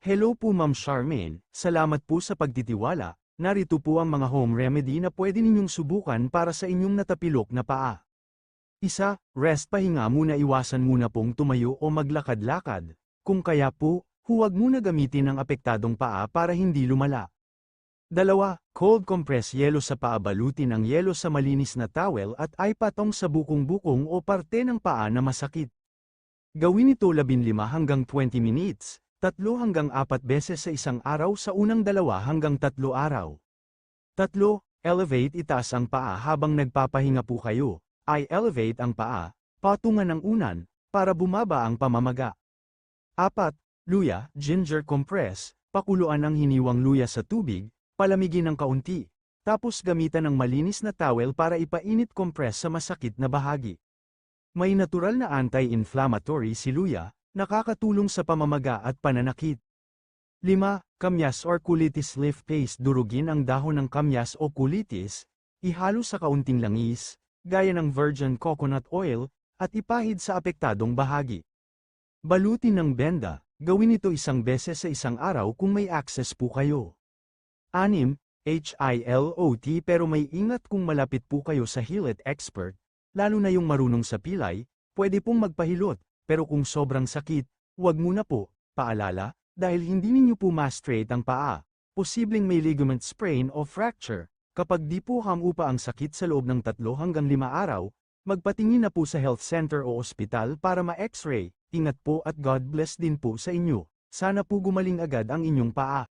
Hello po Ma'am Charmaine, salamat po sa pagtitiwala. Narito po ang mga home remedy na pwede ninyong subukan para sa inyong natapilok na paa. Isa, rest pahinga muna iwasan muna pong tumayo o maglakad-lakad. Kung kaya po, huwag muna gamitin ang apektadong paa para hindi lumala. Dalawa, cold compress yelo sa paa balutin ang yelo sa malinis na towel at ay patong sa bukong-bukong o parte ng paa na masakit. Gawin ito 15 hanggang 20 minutes, tatlo hanggang apat beses sa isang araw sa unang dalawa hanggang tatlo araw. Tatlo, elevate itaas ang paa habang nagpapahinga po kayo, ay elevate ang paa, patungan ng unan, para bumaba ang pamamaga. Apat, luya, ginger compress, pakuluan ang hiniwang luya sa tubig, palamigin ng kaunti, tapos gamitan ng malinis na towel para ipainit compress sa masakit na bahagi. May natural na anti-inflammatory si luya, nakakatulong sa pamamaga at pananakit. 5. Kamyas or kulitis leaf paste Durugin ang dahon ng kamyas o kulitis, ihalo sa kaunting langis, gaya ng virgin coconut oil, at ipahid sa apektadong bahagi. Balutin ng benda, gawin ito isang beses sa isang araw kung may access po kayo. 6. HILOT pero may ingat kung malapit po kayo sa Hilot expert, lalo na yung marunong sa pilay, pwede pong magpahilot, pero kung sobrang sakit, huwag muna po, paalala, dahil hindi ninyo po ma-straight ang paa, posibleng may ligament sprain o fracture. Kapag di po hamupa ang sakit sa loob ng 3 hanggang 5 araw, magpatingin na po sa health center o ospital para ma-x-ray. Ingat po at God bless din po sa inyo. Sana po gumaling agad ang inyong paa.